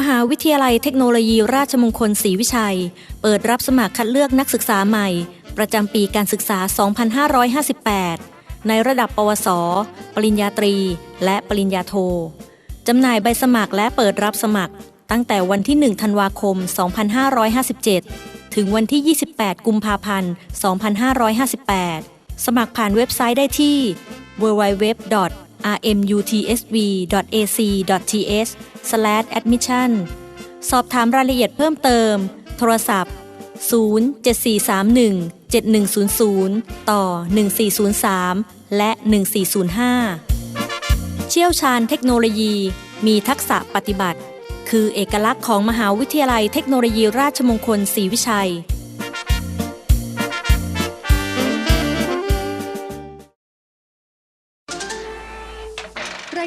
มหาวิทยาลัยเทคโนโลยีราชมงคลศรีวิชัย เปิดรับสมัครคัดเลือกนักศึกษาใหม่ ประจำปีการศึกษา 2558 ในระดับปวส ปริญญาตรี และปริญญาโท จำหน่ายใบสมัครและเปิดรับสมัคร ตั้งแต่วันที่ 1 ธันวาคม 2557 ถึงวันที่ 28 กุมภาพันธ์ 2558 สมัครผ่านเว็บไซต์ได้ที่ www. rmutsv.ac.th/admission สอบถามรายละเอียดเพิ่มเติม โทรศัพท์ 07431 7100 ต่อ 1403 และ 1405 เชี่ยวชาญเทคโนโลยี มีทักษะปฏิบัติ คือเอกลักษณ์ของมหาวิทยาลัยเทคโนโลยีราชมงคลศรีวิชัย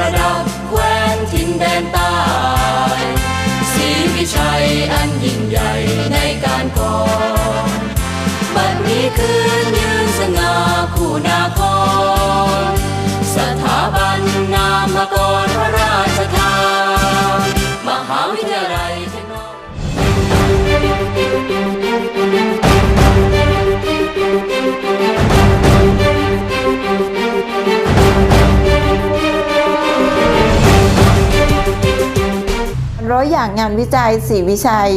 ว่า อยอย่างงานวิจัยศรีวิชัย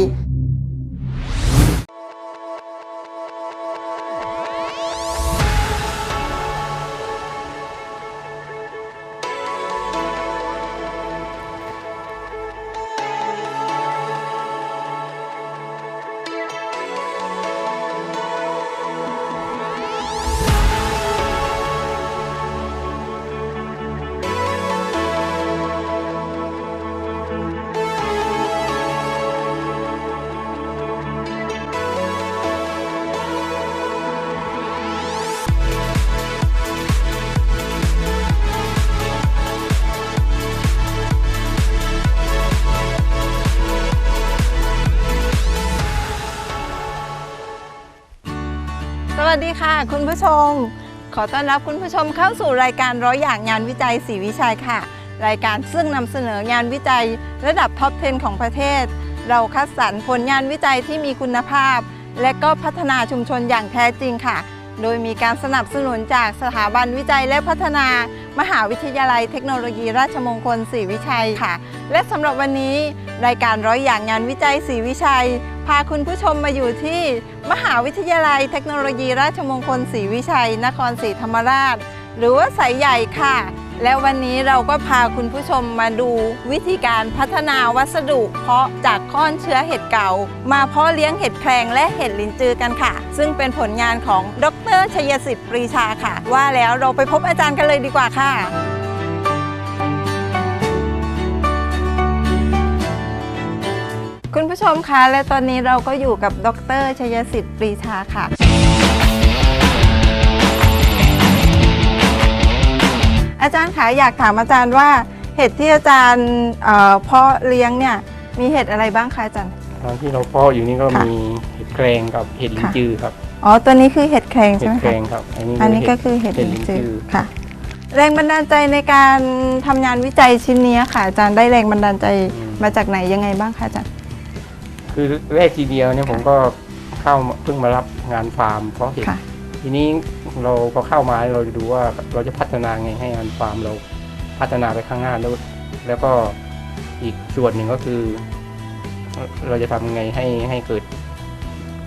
ค่ะ คุณผู้ชม ขอต้อนรับคุณผู้ชมเข้าสู่รายการร้อยอย่างงานวิจัยศรีวิชัยค่ะ รายการซึ่งนำเสนองานวิจัยระดับท็อป 10 ของประเทศ เราคัดสรรผลงานวิจัยที่มีคุณภาพ และก็พัฒนาชุมชนอย่างแท้จริงค่ะ โดยมีการสนับสนุนจากสถาบันวิจัยและพัฒนา มหาวิทยาลัยเทคโนโลยีราชมงคลศรีวิชัยค่ะ และสำหรับวันนี้ รายการร้อยอย่างงานวิจัยศรีวิชัย พาคุณผู้ชมมาอยู่ที่มหาวิทยาลัยเทคโนโลยีราชมงคลศรีวิชัย นครศรีธรรมราช หรือว่าสายใหญ่ค่ะ และวันนี้เราก็พาคุณผู้ชมมาดูวิธีการพัฒนาวัสดุ เพาะจากค้อนเชื้อเห็ดเก่า มาเพาะเลี้ยงเห็ดแครงและเห็ดลินจือกันค่ะ ซึ่งเป็นผลงานของดรชยสิทธิ์ปรีชาค่ะ ว่าแล้วเราไปพบอาจารย์กันเลยดีกว่าค่ะ คุณผู้ชมคะและตอนนี้เราก็อยู่กับดรชยสิทธิ์ปรีชาค่ะ อาจารย์คะอยากถามอาจารย์ว่าเห็ดที่อาจารย์เอ่อเพาะเลี้ยงเนี่ยมีเห็ดอะไรบ้างคะอาจารย์ ตอนที่เราเพาะอยู่นี่ก็ค่ะมีเห็ดแครงกับเห็ดลินค่ะ จือครับอ๋อตัวนี้คือเห็ดแครงเห็ใช่ดไหมแครคะงครับอันนี้อันนี้ก็คือเห็ดเห็ดลิลินนจืจืออค่ะ แรงบันดาลใจในการทำงานวิจัยชิ้นนี้ค่ะอาจารย์ได้แรงบันดาลใจมาจากไหนยังไงบ้างคะอาจารย์ คือแรกทีเดียวเนี่ยผมก็เข้ามาเพิ่งมารับงานฟาร์ม เพราะเห็ดค่ะ ทีนี้เราก็เข้ามาเราจะดูว่าเราจะพัฒนาไงให้งานฟาร์มเราพัฒนาไปข้างหน้าแล้วแล้วก็อีกส่วนหนึ่งก็คือ เราจะทำไงให้ให้เกิด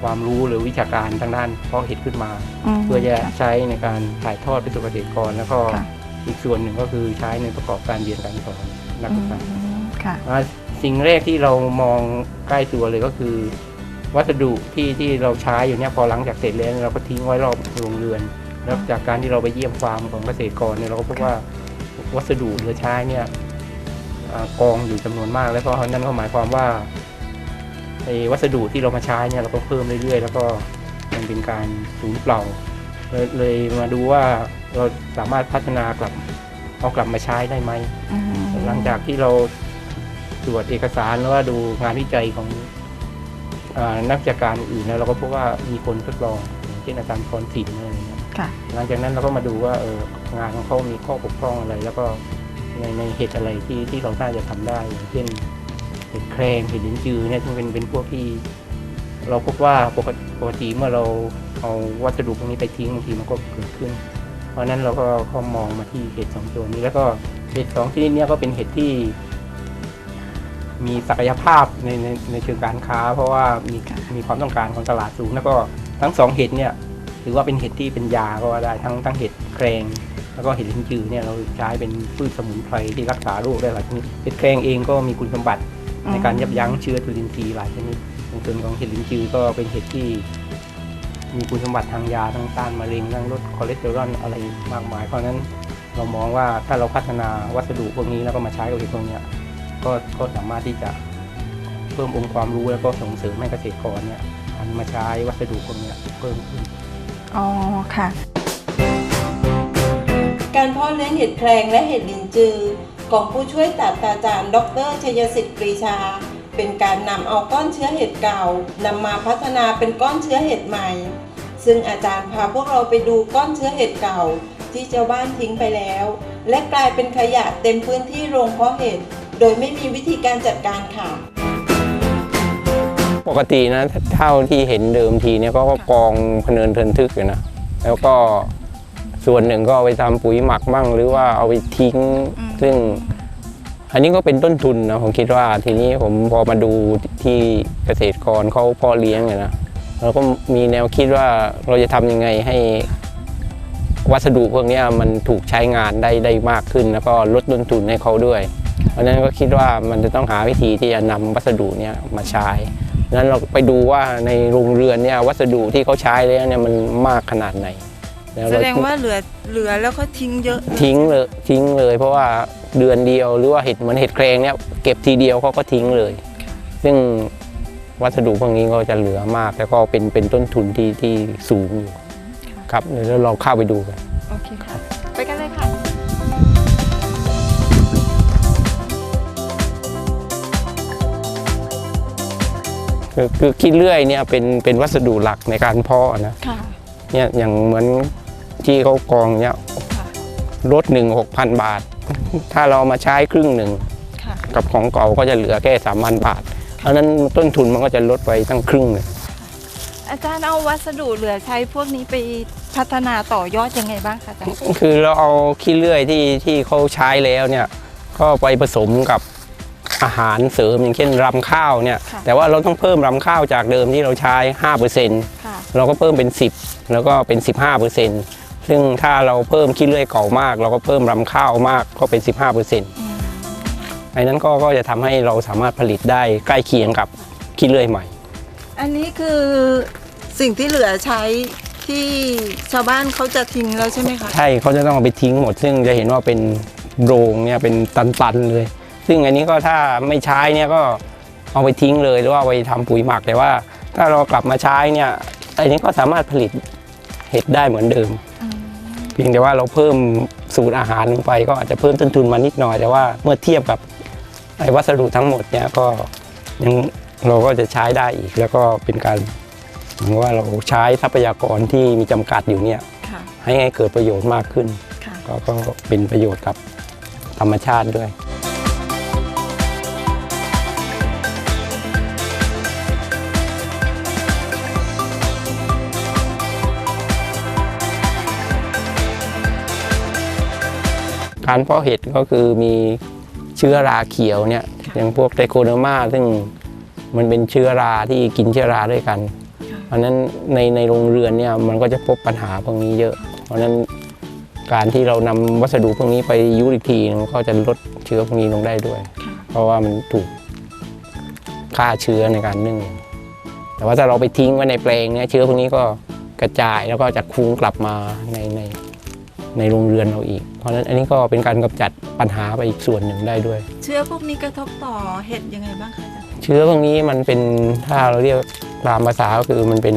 ความรู้หรือวิชาการทางด้านเพาะเห็ดขึ้นมา ม เพื่อจะใช้ในการถ่ายทอดไปสู่เกษตรกรแล้วก็ค่ะ อีกส่วนหนึ่งก็คือใช้ในประกอบการเรียนการสอนนักศึกษาอืมค่ะอ่า สิ่งแรกที่เรามองใกล้ตัวเลยก็คือ วัสดุที่ที่เราใช้อยู่เนี่ยพอหลังจากเสร็จแล้วเราก็ทิ้งไว้รอบโรงเรือน แล้วจากการที่เราไปเยี่ยมฟาร์มของเกษตรกรเนี่ยเราก็พบว่าวัสดุเหลือใช้เนี่ยอ่ากองอยู่จำนวนมาก แล้วก็นั่นก็หมายความว่าไอ้วัสดุที่เรามาใช้เนี่ยเราก็เพิ่มเรื่อยๆ แล้วก็มันเป็นการสูญเปล่าเลยเลยมาดูว่าเราสามารถพัฒนากลับเอากลับมาใช้ได้ไหมหลังจากที่เรา ตรวจเอกสารแล้วว่าดูงานวิจัยของอานักวิชาการอื่นแล้วเราก็พบว่ามีคนทดลองอย่างเช่นอาจารย์พรศิลป์อะไรอย่างเงี้ยค่ะหลังจากนั้นเราก็มาดูว่าเอองานของเขามีข้อบกพร่องอะไร แล้วก็ในในเหตุอะไรที่ที่เราน่าจะทำได้อย่างเช่นเห็ดแครงเห็ดลิ้นจือเนี่ยซึ่งเป็นเป็นพวกที่เราพบว่าปกติปกติเมื่อเราเอาวัสดุพวกนี้ไปทิ้งบางทีมันก็เกิดขึ้น เพราะฉะนั้นเราก็ก็มองมาที่เห็ดสองตัวนี้แล้วก็เห็ดสองชนิดเนี้ก็เป็นเห็ดที่ มีศักยภาพในในในเชิงการค้า เพราะว่ามีมีความต้องการของตลาดสูง แล้วก็ทั้งสองเห็ดเนี่ยถือว่าเป็นเห็ดที่เป็นยาก็ว่าได้ทั้งทั้งเห็ดแครงแล้วก็เห็ดลิ้นจือเนี่ยเราใช้เป็นพืชสมุนไพรที่รักษาโรคได้หลายชนิดเห็ดแครงเองก็มีคุณสมบัติในการยับยั้งเชื้อจุลินทรีย์หลายชนิดในส่วนของเห็ดลิ้นจือก็เป็นเห็ดที่ มีคุณสมบัติทางยาทั้งต้านมะเร็งทั้งลดคอเลสเตอรอลอะไรมากมายเพราะฉะนั้นเรามองว่าถ้าเราพัฒนาวัสดุพวกนี้แล้วก็มาใช้กับเห็ดพวกเนี้ย ก็ก็สามารถที่จะเพิ่มองค์ความรู้แล้วก็ส่งเสริมให้เกษตรกรเนี่ยหันมาใช้วัสดุพวกเนี้ยเพิ่มขึ้น อ๋อค่ะ การเพาะเลี้ยงเห็ดแครงและเห็ดลินจือ ของผู้ช่วยศาสตราจารย์ ดรชัยสิทธิ์ปรีชา เป็นการนำเอาก้อนเชื้อเห็ดเก่านำมาพัฒนาเป็นก้อนเชื้อเห็ดใหม่ ซึ่งอาจารย์พาพวกเราไปดูก้อนเชื้อเห็ดเก่า ที่ชาวบ้านทิ้งไปแล้ว และกลายเป็นขยะเต็มพื้นที่โรงเพาะเห็ด โดยไม่มีวิธีการจัดการค่ะ ปกตินะเท่าที่เห็นเดิมทีเนี่ยก็กองพะเนินเทินทึกอยู่นะ แล้วก็ส่วนหนึ่งก็เอาไปทำปุ๋ยหมักบ้าง หรือว่าเอาไปทิ้ง ซึ่ง อันนี้ก็เป็นต้นทุนนะผมคิดว่าทีนี้ผมพอมาดูที่เกษตรกรเขาเพ่อเลี้ยงเนี่ยนะเราก็มีแนวคิดว่าเราจะทำยังไงให้วัสดุพวกเนี้ยมันถูกใช้งานได้ได้มากขึ้น แล้วก็ลดต้นทุนให้เขาด้วยเพ ราะฉะนั้นก็คิดว่ามันจะต้องหาวิธีที่จะนำวัสดุเนี้ยมาใช้ดังนั้นเราไปดูว่าในโรงเรือนเนี่ยวัสดุที่เขาใช้แล้วเนี่ยมันมากขนาดไหนล้แสเรดงว่าเหลือเหลือแล้วก็ทิ้งเยอะทิ้งเลยทิ้งเลย เพราะว่าเดือนเดียวหรือว่าเห็ดเหมือนเห็ดแครงเนี่ยเก็บทีเดียวเขาก็ทิ้งเลย ซึ่งวัสดุพวกนี้ก็จะเหลือมาก แล้วก็เป็นเป็นต้นทุนที่ที่สูงอยู่ครับเดี๋ยวเราเข้าไปดูกันโอเคค่ะ คือคือขี้เลื่อยเนี่ยเป็นเป็นวัสดุหลักในการเพาะนะค่ะเนี่ยอย่างเหมือนที่เขากองเนี่ยค่ะรถหนึ่งหกพันบาท ถ้าเรามาใช้ครึ่งหนึ่งค่ะกับของเก่าก็จะเหลือแค่สามพันบาท เพราะฉะนั้นต้นทุนมันก็จะลดไปตั้งครึ่งเลยอาจารย์เอาวัสดุเหลือใช้พวกนี้ไปพัฒนาต่อยอดยังไงบ้างคะอาจารย์คือเราเอาขี้เลื่อยที่ที่เขาใช้แล้วเนี่ยก็ไปผสมกับ อาหารเสริมอย่างเช่นรำข้าวเนี่ยแต่ว่าเราต้องเพิ่มรำข้าวจากเดิมที่เราใช้5%ค่ะเราก็เพิ่มเป็น 10 แล้วก็เป็น 15%ซึ่งถ้าเราเพิ่มขี้เลื่อยเก่ามาก เราก็เพิ่มรำข้าวมากก็เป็น 15%ไอ้นั้นก็ก็จะทำให้เราสามารถผลิตได้ใกล้เคียงกับขี้เลื่อยใหม่ อันนี้คือสิ่งที่เหลือใช้ที่ชาวบ้านเขาจะทิ้งแล้วใช่ไหมคะ ใช่เขาจะต้องเอาไปทิ้งหมด ซึ่งจะเห็นว่าเป็นโรงเนี่ยเป็นตันๆเลย ซึ่งอันนี้ก็ถ้าไม่ใช้เนี่ยก็เอาไปทิ้งเลยหรือว่าเอาไปทำปุ๋ยหมักแต่ว่า ถ้าเรากลับมาใช้เนี่ยอันนี้ก็สามารถผลิตเห็ดได้เหมือนเดิมเพียงแต่ว่าเราเพิ่มสูตรอาหารลงไป ก็อาจจะเพิ่มต้นทุนมานิดหน่อย แต่ว่าเมื่อเทียบกับไอ้วัสดุทั้งหมดเนี่ยก็ยังเราก็จะใช้ได้อีก แล้วก็เป็นการเหมือนว่าเราใช้ทรัพยากรที่มีจำกัดอยู่เนี่ยค่ะให้ให้เกิดประโยชน์มากขึ้นค่ะก็ก็เป็นประโยชน์กับธรรมชาติด้วย การเพาะเห็ดก็คือมีเชื้อราเขียวเนี่ยอย่างพวกไตโคเดอร์มาซึ่งมันเป็นเชื้อราที่กินเชื้อราด้วยกัน เพราะฉะนั้นในในโรงเรือนเนี่ยมันก็จะพบปัญหาพวกนี้เยอะ เพราะฉะนั้นการที่เรานำวัสดุพวกนี้ไปยุอีกทีมันก็จะลดเชื้อพวกนี้ลงได้ด้วยค่ะเพราะว่ามันถูกฆ่าเชื้อในการนึ่ง แต่ว่าถ้าเราไปทิ้งไว้ในแปลงเนี่ยเชื้อพวกนี้ก็กระจายแล้วก็จะคุ้งกลับมาในใน ในโรงเรือนเราอีก เพราะฉะนั้นอันนี้ก็เป็นการกำจัดปัญหาไปอีกส่วนหนึ่งได้ด้วย เชื้อพวกนี้กระทบต่อเห็ดยังไงบ้างคะอาจารย์เชื้อพวกนี้มันเป็นถ้าเราเรียกตามภาษาก็คือมันเป็น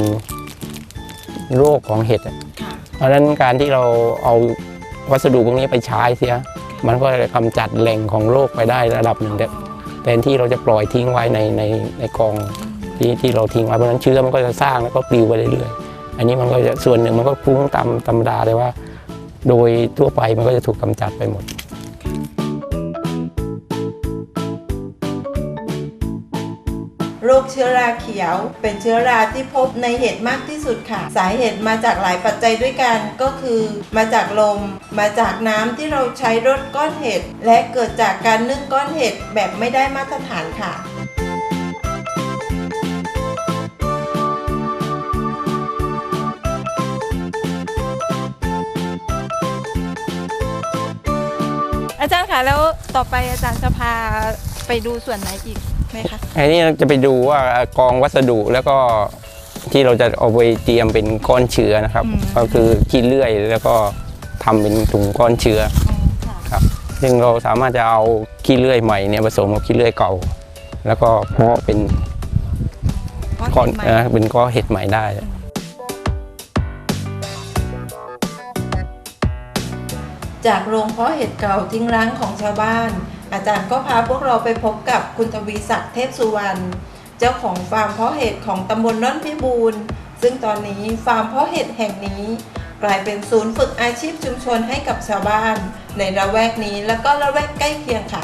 โรคของเห็ดอะค่ะเพราะฉะนั้นการที่เราเอาวัสดุพวกนี้ไปใช้เสีย มันก็จะกำจัดแหล่งของโรคไปได้ระดับหนึ่งแต่แทนที่เราจะปล่อยทิ้งไว้ในในในกองที่ที่เราทิ้งไว้เพราะฉะนั้นเชื้อมันก็จะสร้างแล้วก็ปลิวไปเรื่อยๆอันนี้มันก็จะส่วนหนึ่งมันก็คุ้งตามธรรมดาเลยว่า โดยทั่วไปมันก็จะถูกกำจัดไปหมดโรคเชื้อราเขียวเป็นเชื้อราที่พบในเห็ดมากที่สุดค่ะ สาเหตุมาจากหลายปัจจัยด้วยกันก็คือ มาจากลม มาจากน้ำที่เราใช้รดก้อนเห็ด และเกิดจากการนึ่งก้อนเห็ดแบบไม่ได้มาตรฐานค่ะ จารย์คะแล้วต่อไปอาจารย์จะพาไปดูส่วนไหนอีกไหมคะอันนี้จะไปดูว่ากองวัสดุแล้วก็ที่เราจะเอาไปเตรียมเป็นก้อนเชื้อนะครับอืมก็คือขี้เลื่อยแล้วก็ทำเป็นถุงก้อนเชื้อค่ะครับซึ่งเราสามารถจะเอาขี้เลื่อยใหม่เนี่ยผสมกับขี้เลื่อยเก่า แล้วก็เพาะเป็นก้อนเอ่อเป็นก้อนเห็ดใหม่ได้ จากโรงเพาะเห็ดเก่าทิ้งร้างของชาวบ้าน อาจารย์ก็พาพวกเราไปพบกับคุณทวีศักดิ์เทพสุวรรณเจ้าของฟาร์มเพาะเห็ดของตำบลน้อนพิบูรณ์ซึ่งตอนนี้ฟาร์มเพาะเห็ดแห่งนี้ กลายเป็นศูนย์ฝึกอาชีพชุมชนให้กับชาวบ้าน ในละแวกนี้แล้วก็ละแวกใกล้เคียงค่ะ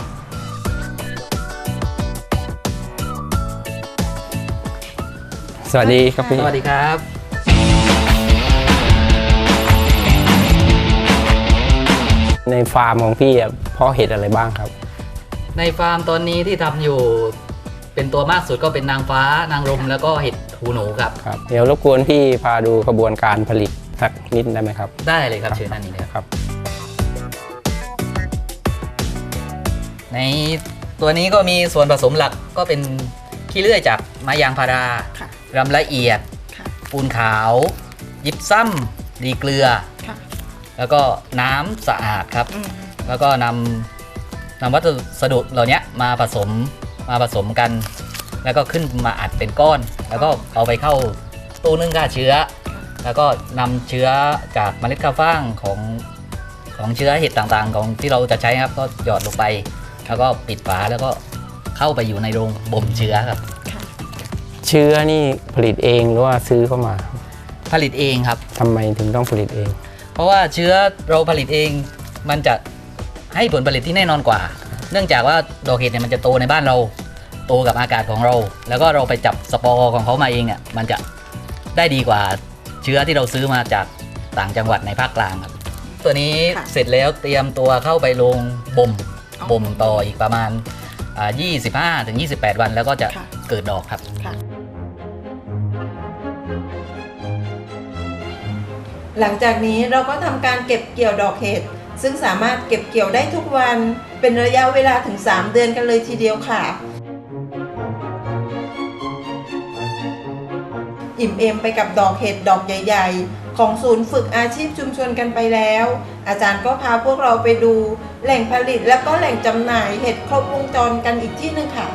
สวัสดีครับพี่ สวัสดีครับ ในฟาร์มของพี่อะเพาะเห็ดอะไรบ้างครับ ในฟาร์มตอนนี้ที่ทำอยู่ เป็นตัวมากสุดก็เป็นนางฟ้านางรมแล้วก็เห็ดหูหนูครับ ครับ เดี๋ยวรบกวนพี่พาดูกระบวนการผลิตสักนิดได้ไหมครับ ได้เลยครับเชิญด้านนี้เลยครับ ครับ ในตัวนี้ก็มีส่วนผสมหลักก็เป็นขี้เลื่อยจากไม้ยางพาราค่ะ รำละเอียด ค่ะ ปูนขาว ยิบซ้ำดีเกลือค่ะ แล้วก็น้ำสะอาดครับ อืมแล้วก็นำนำวัสดุเหล่านี้มาผสมมาผสมกัน แล้วก็ขึ้นมาอัดเป็นก้อน แล้วก็เอาไปเข้าตู้นึ่งฆ่าเชื้อ แล้วก็นำเชื้อจากเมล็ดข้าวฟ่างของของเชื้อเห็ดต่างๆ ของที่เราจะใช้ครับก็หยอดลงไป แล้วก็ปิดฝาแล้วก็เข้าไปอยู่ในโรงบ่มเชื้อครับเชื้อนี่ผลิตเองหรือว่าซื้อเข้ามาผลิตเองครับ ทำไมถึงต้องผลิตเอง เพราะว่าเชื้อเราผลิตเองมันจะให้ผลผลิตที่แน่นอนกว่า เนื่องจากว่าดอกเห็ดเนี่ยมันจะโตในบ้านเราโตกับอากาศของเรา แล้วก็เราไปจับสปอร์ของเขามาเองอะมันจะได้ดีกว่าเชื้อที่เราซื้อมาจากต่างจังหวัดในภาคกลางครับ ตัวนี้ค่ะเสร็จแล้วเตรียมตัวเข้าไปลงบ่มอ๋อบ่มต่ออีกประมาณอ่า25ถึง28 วันแล้วก็จะค่ะ เกิดดอกครับ ค่ะ หลังจากนี้เราก็ทำการเก็บเกี่ยวดอกเห็ดซึ่งสามารถเก็บเกี่ยวได้ทุกวันเป็นระยะเวลาถึง 3 เดือนกันเลยทีเดียวค่ะ อิ่มเอมไปกับดอกเห็ดดอกใหญ่ ๆ ของศูนย์ฝึกอาชีพชุมชนกันไปแล้ว อาจารย์ก็พาพวกเราไปดู แหล่งผลิตและก็แหล่งจำหน่ายเห็ดครบวงจรกันอีกที่หนึงค่ะ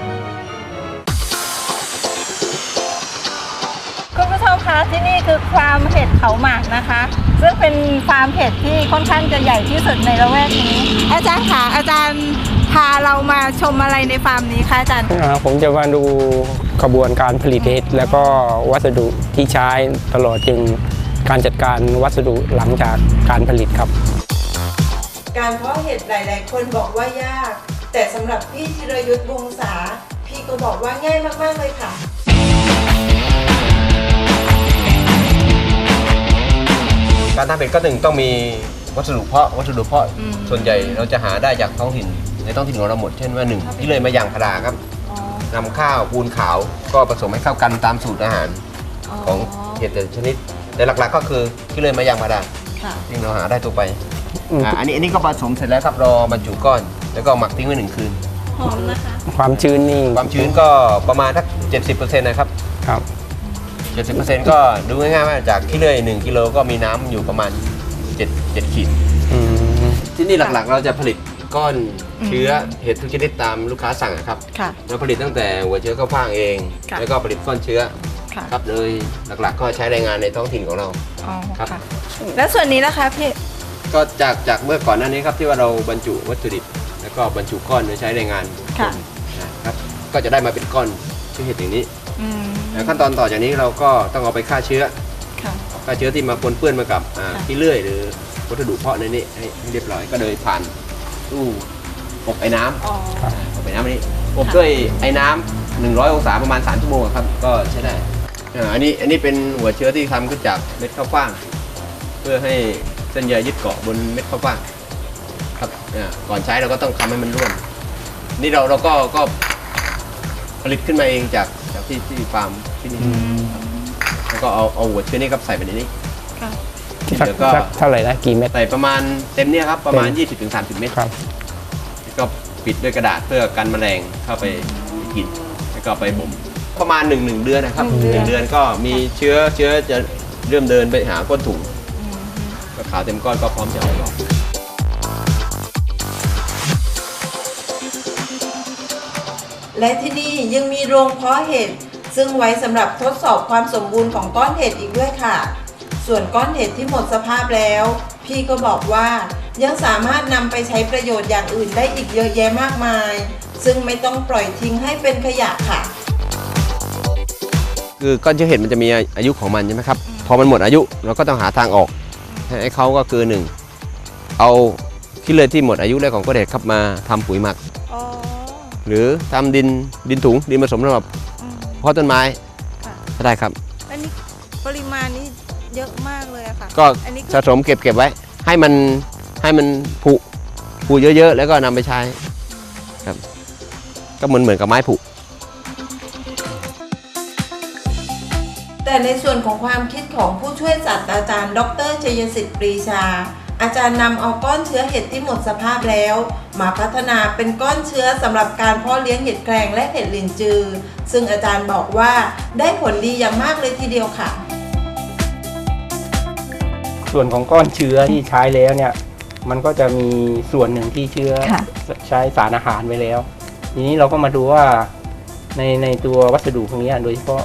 คุณผู้ชมคะที่นี่คือฟาร์มเห็ดเขาหมากนะคะ ซึ่งเป็นฟาร์มเห็ดที่ค่อนข้างจะใหญ่ที่สุดในละแวกนี้ อาจารย์คะอาจารย์พาเรามาชมอะไรในฟาร์มนี้คะอาจารย์อ่าผมจะมาดูกระบวนการผลิตเห็ดแล้วก็วัสดุที่ใช้ตลอดจึงการจัดการวัสดุหลังจากการผลิตครับ การเพาะเห็ดหลายๆ คนบอกว่ายาก แต่สำหรับพี่ธีรยุทธ์วงศาพี่ก็บอกว่าง่ายมากๆเลยค่ะ การทำเป็ดก็หนึ่งต้องมีวัสดุเพาะวัสดุเพาะอืม ส่วนใหญ่เราจะหาได้จากท้องถิ่นในท้องถิ่นของเราหมดเช่นว่าหนึ่งที่เลยมาอย่างพาราครับนำข้าวปูนขาวก็ผสมให้เข้ากันตามสูตรอาหารของเห็ดแต่ละชนิดแต่หลักๆก็คือที่เลยมาอย่างพาราค่ะที่เราหาได้ทั่วไปอืมอ่าอันนี้อันนี้ก็ผสมเสร็จแล้วครับรอบรรจุก้อน แล้วก็หมักทิ้งไว้หนึ่งคืน หอมนะคะ ความชื้นนี่ความชื้นก็ประมาณสัก70%นะครับ ครับ 70%ก็ดูง่ายๆว่าจากขี้เลื่อย 1 กิโลก็มีน้ำอยู่ประมาณ 7 7ขีด อืมที่นี่หลักๆ เราจะผลิตก้อนเชื้อเห็ดทุกชนิดตามลูกค้าสั่งนะครับ ค่ะ เราผลิตตั้งแต่หัวเชื้อข้าวฟ่างเอง ค่ะ แล้วก็ผลิตก้อนเชื้อค่ะครับโดยหลักๆ ก็ใช้แรงงานในท้องถิ่นของเรา อ๋อครับ ค่ะ แล้วส่วนนี้นะคะพี่ ก็จากจากเมื่อก่อนหน้านี้ครับที่ว่าเราบรรจุวัตถุดิบ แล้วก็บรรจุก้อนโดยใช้แรงงานค่ะนะครับก็จะได้มาเป็นก้อนเชื้อเห็ดอย่างนี้ อืม แล้วขั้นตอนต่อจากนี้เราก็ต้องเอาไปฆ่าเชื้อค่ะ ฆ่าเชื้อที่มาปนเปื้อนมากับอ่าค่ะ ขี้เลื่อยหรือวัสดุเพาะในนี้ให้ให้เรียบร้อยก็โดยผ่านตู้อบไอ้น้ำอ๋ออบไอ้น้ำอันนี้อบด้วยไอ้น้ำ100องศาประมาณ3ชั่วโมงอะครับก็ใช้ได้อ่าอันนี้อันนี้เป็นหัวเชื้อที่ทำขึ้นจากเม็ดข้าวฟ่าง เพื่อให้เส้นใยยึดเกาะบนเม็ดข้าวฟ่างครับอ่าก่อนใช้เราก็ต้องทำให้มันร่วน นี่เราเราก็ก็ผลิตขึ้นมาเองจาก จากที่ที่ฟาร์มที่นี่ครับแล้วก็เอาเอาหัวเชื้อนี้ครับใส่ไปในนี้ค่ะสักเดี๋ยวก็สักเท่าไหร่นะกี่เม็ด ใส่ประมาณเต็มเนี่ยครับประมาณเต็ม20-30 เมตร ครับ แล้วก็ปิดด้วยกระดาษเพื่อกันแมลงเข้าไปกิน แล้วก็ไปบ่มประมาณ1นหนึ่งเดือนนะครับหนึ่งเดือน หนึ่งเดือนก็มีเชื้อเชื้อจะเริ่มเดินไปหาก้นถุงก็ขาวเต็มก้อนก็พร้อมจะเอาออก และที่นี่ยังมีโรงเพาะเห็ดซึ่งไว้สำหรับทดสอบความสมบูรณ์ของก้อนเห็ดอีกด้วยค่ะ ส่วนก้อนเห็ดที่หมดสภาพแล้ว พี่ก็บอกว่ายังสามารถนำไปใช้ประโยชน์อย่างอื่นได้อีกเยอะแยะมากมาย ซึ่งไม่ต้องปล่อยทิ้งให้เป็นขยะค่ะ คือก้อนเชื้อเห็ดมันจะมีอายุของมันใช่ไหมครับ พอมันหมดอายุเราก็ต้องหาทางออก ให้เขาก็คือหนึ่งเอาขี้เลื่อยที่หมดอายุแล้วของก้อนเห็ดครับมาทำปุ๋ยหมักอ๋อ หรือทำดินดินถุงดินผสมสำหรับอืม เพาะต้นไม้ค่ะ ก็ได้ครับ อันนี้ปริมาณนี้เยอะมากเลยอะค่ะ ก็อันนี้คือสะสมเก็บเก็บไว้ ให้มันให้มันผุผุเยอะๆ แล้วก็นำไปใช้ครับ ก็เหมือนเหมือนกับไม้ผุ แต่ในส่วนของความคิดของผู้ช่วยศาสตราจารย์ ดรชัยสิทธิ์ปรีชา อาจารย์นำเอาก้อนเชื้อเห็ดที่หมดสภาพแล้ว มาพัฒนาเป็นก้อนเชื้อสำหรับการเพาะเลี้ยงเห็ดแครงและเห็ดลินจือ ซึ่งอาจารย์บอกว่าได้ผลดีอย่างมากเลยทีเดียวค่ะ ส่วนของก้อนเชื้อที่ใช้แล้วเนี่ย มันก็จะมีส่วนหนึ่งที่เชื้อค่ะ ใช้สารอาหารไว้แล้ว ทีนี้เราก็มาดูว่าในในตัววัสดุพวกเนี้ยโดยเฉพาะ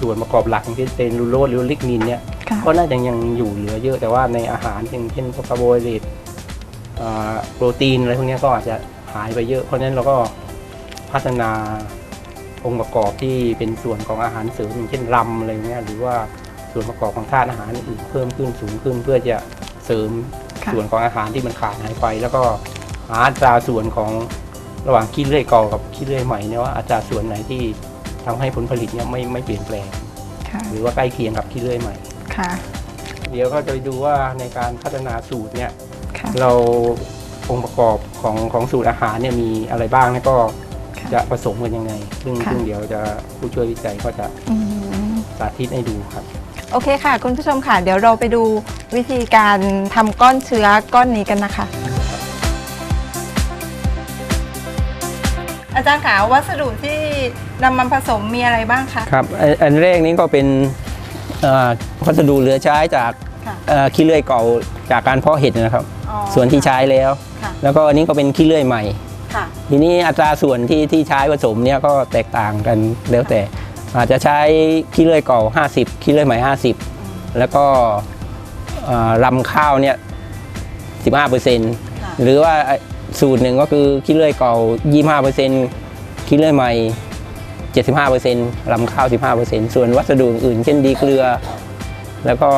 ส่วนประกอบหลักอย่างเช่นเซลลูโลสหรือลิกนินเนี่ยค่ะ ก็น่าจะยังอยู่เหลือเยอะแต่ว่าในอาหารอย่างเช่นพวกคาร์โบไฮเดรตอ่าโปรตีนอะไรพวกเนี้ยก็อาจจะหายไปเยอะ เพราะฉะนั้นเราก็พัฒนาองค์ประกอบที่เป็นส่วนของอาหารเสริมอย่างเช่นรำอะไรเงี้ยหรือว่าส่วนประกอบของธาตุอาหารอื่นเพิ่มขึ้นสูงขึ้นเพื่อจะเสริมค่ะส่วนของอาหารที่มันขาดหายไป แล้วก็หาอัตราส่วนของระหว่างขี้เลื่อยเก่ากับขี้เลื่อยใหม่เนี่ยว่าอัตราส่วนไหนที่ทำให้ผลผลิตเนี่ยไม่ไม่เปลี่ยนแปลงค่ะหรือว่าใกล้เคียงกับขี้เลื่อยใหม่ ค่ะ เดี๋ยวก็จะไปดูว่าในการพัฒนาสูตรเนี่ยค่ะ เราองค์ประกอบของของสูตรอาหารเนี่ยมีอะไรบ้างแล้วก็ค่ะจะผสมกันยังไง ซึ่งค่ะ ซึ่งเดี๋ยวจะผู้ช่วยวิจัยก็จะอืม สาธิตให้ดูครับ โอเคค่ะ คุณผู้ชมค่ะ เดี๋ยวเราไปดูวิธีการทำก้อนเชื้อก้อนนี้กันนะคะ อาจารย์คะวัสดุที่นำมาผสมมีอะไรบ้างคะ ครับอันอันแรกนี้ก็เป็น เอ่อวัสดุเหลือใช้จากค่ะเอ่อขี้เลื่อยเก่าจากการเพาะเห็ดนะครับอ๋อส่วนที่ใช้แล้วค่ะแล้วก็อันนี้ก็เป็นขี้เลื่อยใหม่ค่ะทีนี้อัตราส่วนที่ที่ใช้ผสมเนี่ยก็แตกต่างกันแล้วแต่ อาจจะใช้ขี้เลื่อยเก่า 50ขี้เลื่อยใหม่ 50 แล้วก็เอ่อลำข้าวเนี่ย15%หรือว่าสูตรหนึ่งก็คือขี้เลื่อยเก่า 25%ขี้เลื่อยใหม่ 75%ลำข้าว 15%ส่วนวัสดุอื่นเช่นดีเกลือ แล้วก็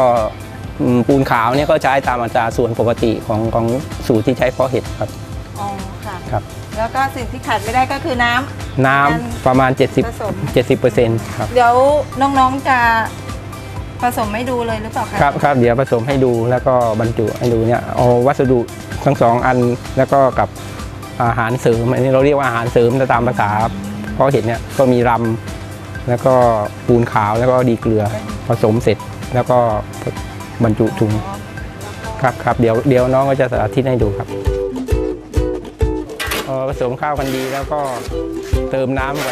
อืมปูนขาวเนี่ยก็ใช้ตามอัตราส่วนปกติของของสูตรที่ใช้เพาะเห็ดครับอ๋อค่ะครับ แล้วก็สิ่งที่ขาดไม่ได้ก็คือน้ำ น้ำการประมาณผสม70 70%ครับ เดี๋ยวน้องๆจะผสมให้ดูเลยหรือเปล่าคะครับครับเดี๋ยวผสมให้ดูแล้วก็บรรจุให้ดูเนี่ยเอาวัสดุทั้งสองอันแล้วก็กับอาหารเสริมอันนี้เราเรียกว่าอาหารเสริมตามภาษา เพราะเห็ดเนี่ยก็มีรำแล้วก็ปูนขาวแล้วก็ดีเกลือผสมเสร็จแล้วก็บรรจุถุงครับครับเดี๋ยวเดี๋ยวน้องก็จะสาธิตให้ดูครับผสมข้าวกันดีแล้วก็เติมน้ำไป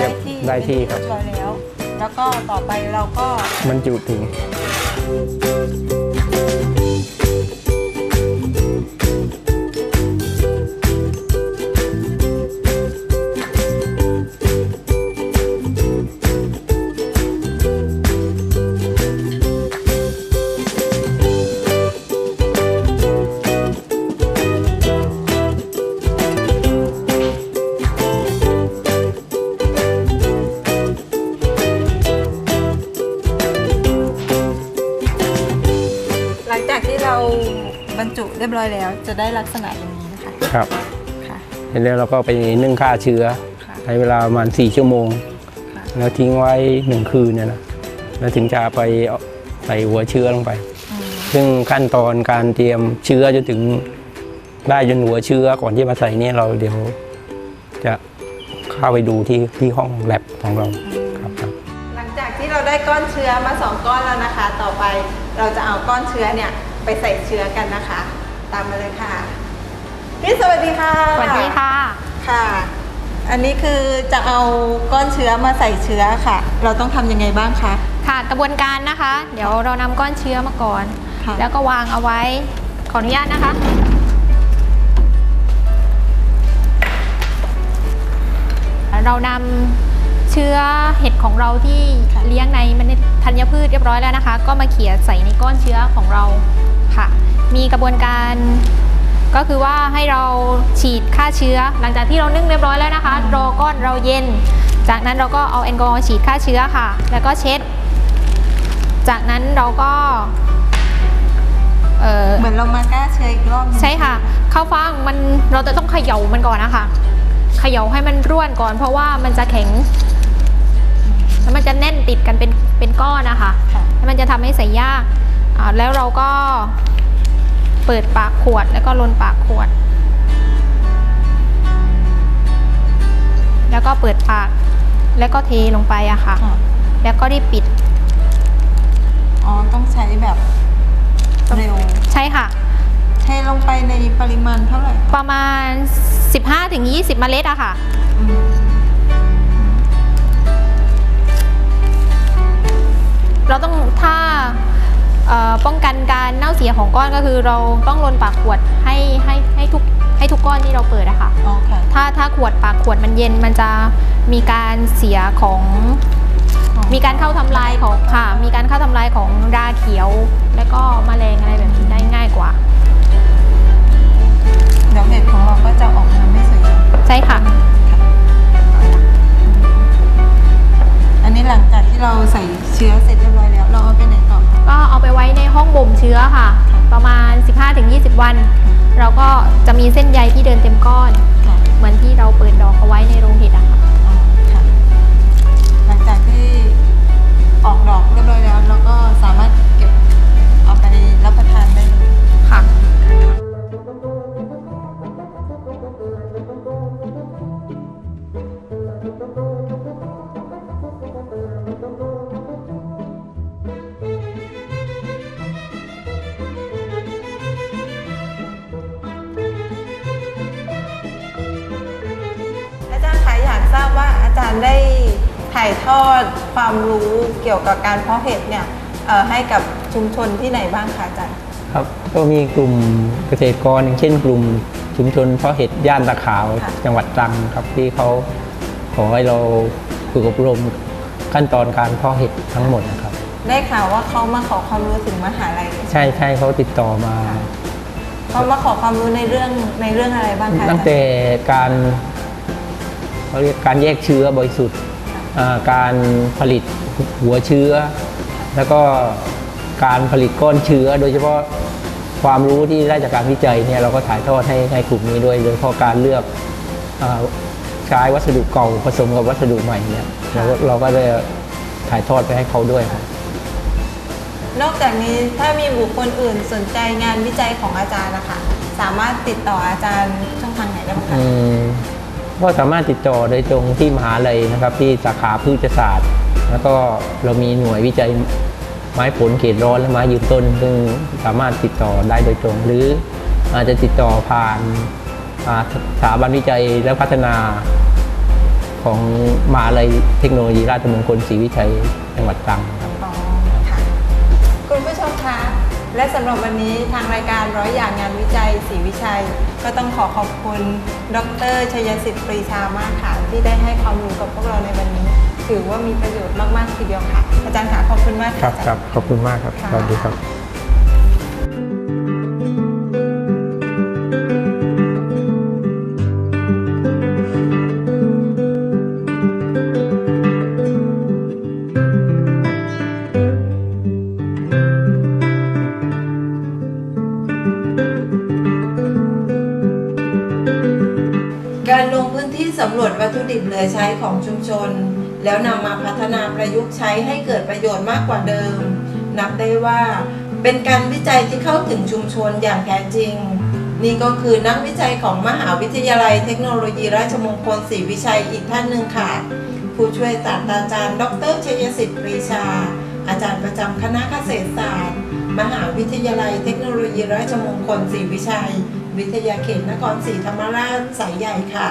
รีได้ยบที่ได้ที่ครับ เยบร้อยแล้ว แล้วก็ต่อไปเราก็ มันจุถุง บรรจุเรียบร้อยแล้ว จะได้ลักษณะอย่างนี้นะคะครับค่ะเสร็จแล้วเราก็ไปนึ่งฆ่าเชื้อค่ะใช้เวลาประมาณ4ชั่วโมง ค่ะแล้วทิ้งไว้หนึ่งคืนเนี่ยนะแล้วถึงจะไปเอาใส่หัวเชื้อลงไป อืมซึ่งขั้นตอนการเตรียมเชื้อจนถึงได้จนหัวเชื้อก่อนที่มาใส่เนี่ยเราเดี๋ยวจะเข้าไปดูที่ที่ห้องแลบของเราครับครับ หลังจากที่เราได้ก้อนเชื้อมาสองก้อนแล้วนะคะ ต่อไปเราจะเอาก้อนเชื้อเนี่ยไปใส่เชื้อกันนะคะ ตามมาเลยค่ะพี่สวัสดีค่ะ สวัสดีค่ะ ค่ะ อันนี้คือจะเอาก้อนเชื้อมาใส่เชื้อค่ะ เราต้องทำยังไงบ้างคะ ค่ะกระบวนการนะคะ เดี๋ยวเรานำก้อนเชื้อมาก่อน ค่ะ แล้วก็วางเอาไว้ ขออนุญาตนะคะ เรานำเชื้อเห็ดของเราที่เลี้ยงในเมล็ดธัญพืชเรียบร้อยแล้วนะคะ ก็มาเขี่ยใส่ในก้อนเชื้อของเราค่ะ มีกระบวนการก็คือว่าให้เราฉีดฆ่าเชื้อ หลังจากที่เรานึ่งเรียบร้อยแล้วนะคะรอก้อนเราเย็น จากนั้นเราก็เอาแอลกอฮอล์ฉีดฆ่าเชื้อค่ะ แล้วก็เช็ด จากนั้นเราก็เอ่อเหมือนเรามาก้าเชื้ออีกรอบหนึ่งใช่ค่ะข้าวฟ่างมันเราจะต้องเขย่ามันก่อนนะคะเขย่าให้มันร่วนก่อน เพราะว่ามันจะแข็งแล้วมันจะแน่นติดกันเป็นเป็นก้อนนะคะค่ะแล้วมันจะทำให้ใส่ยากอ่าแล้วเราก็ เปิดปากขวดแล้วก็ลนปากขวด แล้วก็เปิดปาก แล้วก็เทลงไปอะค่ะค่ะ แล้วก็รีบปิด อ๋อ ต้องใช้แบบเร็ว ใช่ค่ะ เทลงไปในปริมาณเท่าไหร่คะประมาณ 15-20เมล็ดอะค่ะอืมเราต้องถ้าเอ่อ ป้องกันการเน่าเสียของก้อนก็คือ เราต้องลนปากขวดให้ให้ให้ทุกให้ทุกก้อนที่เราเปิดอะค่ะอ๋อค่ะ ถ้าถ้าขวดปากขวดมันเย็นมันจะมีการเสียของ มีการเข้าทำลายของค่ะ มีการเข้าทำลายของราเขียว และก็แมลงอะไรแบบนี้ได้ง่ายกว่าเดี๋ยวเห็ดของเราก็จะออกมาไม่สวยงามใช่ค่ะอันนี้หลังจากที่เราใส่เชื้อเสร็จเรียบร้อย เอาไปไว้ในห้องบ่มเชื้อค่ะ ประมาณ 15-20 วัน เราก็จะมีเส้นใยที่เดินเต็มก้อน ค่ะเหมือนที่เราเปิดดอกเอาไว้ในโรงเห็ดอะค่ะ อ๋อค่ะหลังจากที่ออกดอกเรียบร้อยแล้วเราก็สามารถเก็บเอาไปรับประทานาอาจารย์ได้ถ่ายทอดความรู้เกี่ยวกับการเพาะเห็ดเนี่ยเอ่อให้กับชุมชนที่ไหนบ้างคะอาจารย์ครับก็มีกลุ่มเกษตรกรอย่างเช่น กลุ่มชุมชนเพาะเห็ดย่านตะขาวค่ะจังหวัดตรังครับที่เขาขอให้เราฝึกอบรมขั้นตอนการเพาะเห็ดทั้งหมดนะครับ ได้ข่าวว่าเขามาขอความรู้ถึงมหาลัยเลยใช่ใช่เขาติดต่อมาเขามาขอความรู้ในเรื่องในเรื่องอะไรบ้างคะตั้งแต่การ เขาเรียกการแยกเชื้อบริสุทธิ์การผลิตหัวเชื้อ แล้วก็การผลิตก้อนเชื้อ โดยเฉพาะความรู้ที่ได้จากการวิจัยเนี่ยเราก็ถ่ายทอดให้ให้กลุ่มนี้ด้วยโดยเฉพาะการเลือกอใช้วัสดุเก่าผสมกับวัสดุใหม่เนี่ยเราก็เราก็ได้ถ่ายทอดไปให้เขาด้วยครับนอกจากนี้ถ้ามีบุคคลอื่นสนใจงานวิจัยของอาจารย์นะคะสามารถติดต่ออาจารย์ช่องทางไหนได้บ้างคะ ก็สามารถติดต่อโดยตรงที่มหาลัยนะครับ ที่สาขาพืชศาสตร์ แล้วก็เรามีหน่วยวิจัยไม้ผลเขตร้อนและไม้ยืนต้น ซึ่งสามารถติดต่อได้โดยตรง หรืออาจจะติดต่อผ่านาสถาบันวิจัยและพัฒนาของมหาลัยเทคโนโลยีราชมงคลศรีวิชัยจังหวัดตรัง และสำหรับวันนี้ทางรายการร้อยอย่างงานวิจัยศรีวิชัย ก็ต้องขอขอบคุณ ดรชัยสิทธิ์ปรีชามากค่ะที่ได้ให้ความรู้กับพวกเราในวันนี้ ถือว่ามีประโยชน์มาก ๆ ทีเดียวค่ะ อาจารย์ค่ะขอบคุณมากครับค่ะครับขอบคุณมากครับค่ะสวัสดีครับ สำรวจวัตถุดิบเหลือใช้ของชุมชน แล้วนำมาพัฒนาประยุกต์ใช้ให้เกิดประโยชน์มากกว่าเดิม นับได้ว่า เป็นการวิจัยที่เข้าถึงชุมชนอย่างแท้จริง นี่ก็คือนักวิจัยของมหาวิทยาลัยเทคโนโลยีราชมงคลศรีวิชัยอีกท่านหนึ่งค่ะ ผู้ช่วยศาสตราจารย์ ดรชยสิทธิ์ปรีชา อาจารย์ประจำคณะเกษตรศาสตร์ มหาวิทยาลัยเทคโนโลยีราชมงคลศรีวิชัย วิทยาเขตนครศรีธรรมราชสายใหญ่ค่ะ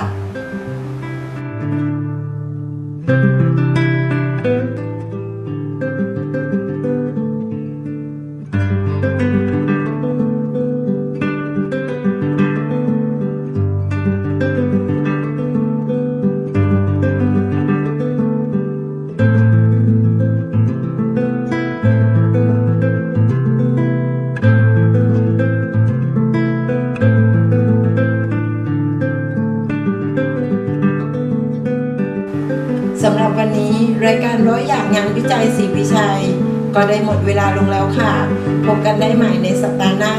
ก็ได้หมดเวลาลงแล้วค่ะ พบกันได้ใหม่ในสัปดาห์หน้า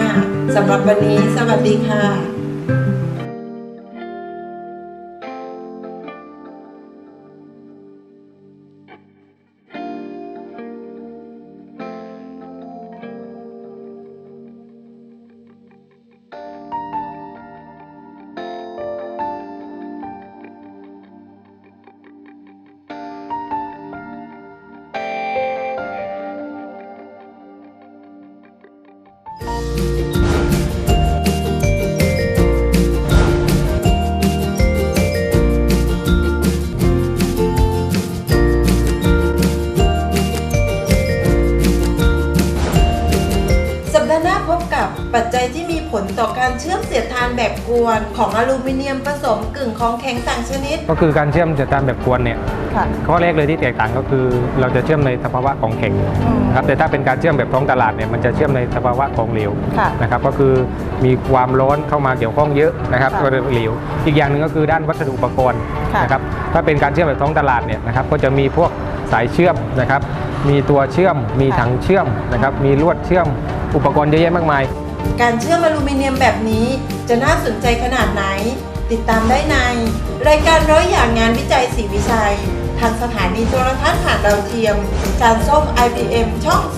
สำหรับวันนี้ สวัสดีค่ะ ปัจจัยที่มีผลต่อการเชื่อมเสียดทานแบบกวน ของอลูมิเนียมผสมกึ่งของแข็งต่างชนิด ก็คือการเชื่อมจะตามแบบกวนเนี่ยค่ะ ข้อแรกเลยที่แตกต่างก็คือเราจะเชื่อมในสภาวะของแข็งนะครับแต่ถ้าเป็นการเชื่อมแบบท้องตลาดเนี่ยมันจะเชื่อมในสภาวะของเหลวค่ะนะครับก็คือมีความร้อนเข้ามาเกี่ยวข้องเยอะนะครับค่ะก็จะเหลวอีกอย่างหนึ่งก็คือด้านวัสดุอุปกรณ์ค่ะ นะครับถ้าเป็นการเชื่อมแบบท้องตลาดเนี่ยนะครับก็จะมีพวกสายเชื่อมนะครับมีตัวเชื่อม มีถังเชื่อมนะครับมีลวดเชื่อมอุปกรณ์เยอะแยะมากมาย การเชื่อมอลูมิเนียมแบบนี้จะน่าสนใจขนาดไหน ติดตามได้ใน รายการร้อยอย่างงานวิจัยศรีวิชัย ทางสถานีโทรทัศน์ผ่านดาวเทียม จานส้ม IPM ช่อง 221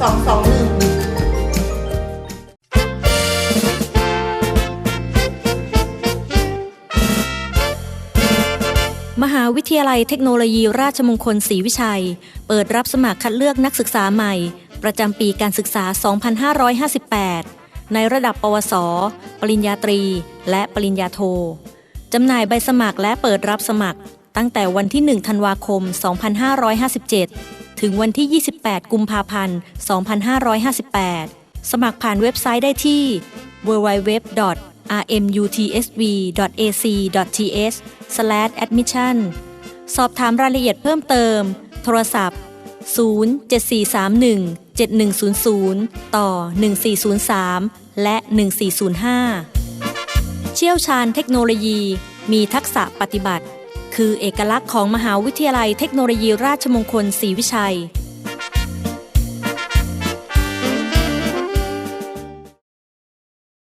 มหาวิทยาลัยเทคโนโลยีราชมงคลศรีวิชัย เปิดรับสมัครคัดเลือกนักศึกษาใหม่ ประจำปีการศึกษา 2558 ในระดับปวส ปริญญาตรี และปริญญาโท จำหน่ายใบสมัครและเปิดรับสมัคร ตั้งแต่วันที่ 1 ธันวาคม 2557 ถึงวันที่ 28 กุมภาพันธ์ 2558 สมัครผ่านเว็บไซต์ได้ที่ www rmutsv.ac.th/admission สอบถามรายละเอียดเพิ่มเติม โทรศัพท์ 07431 7100 ต่อ 1403 และ 1405 เชี่ยวชาญเทคโนโลยีมีทักษะปฏิบัติ คือเอกลักษณ์ของมหาวิทยาลัยเทคโนโลยีราชมงคลศรีวิชัย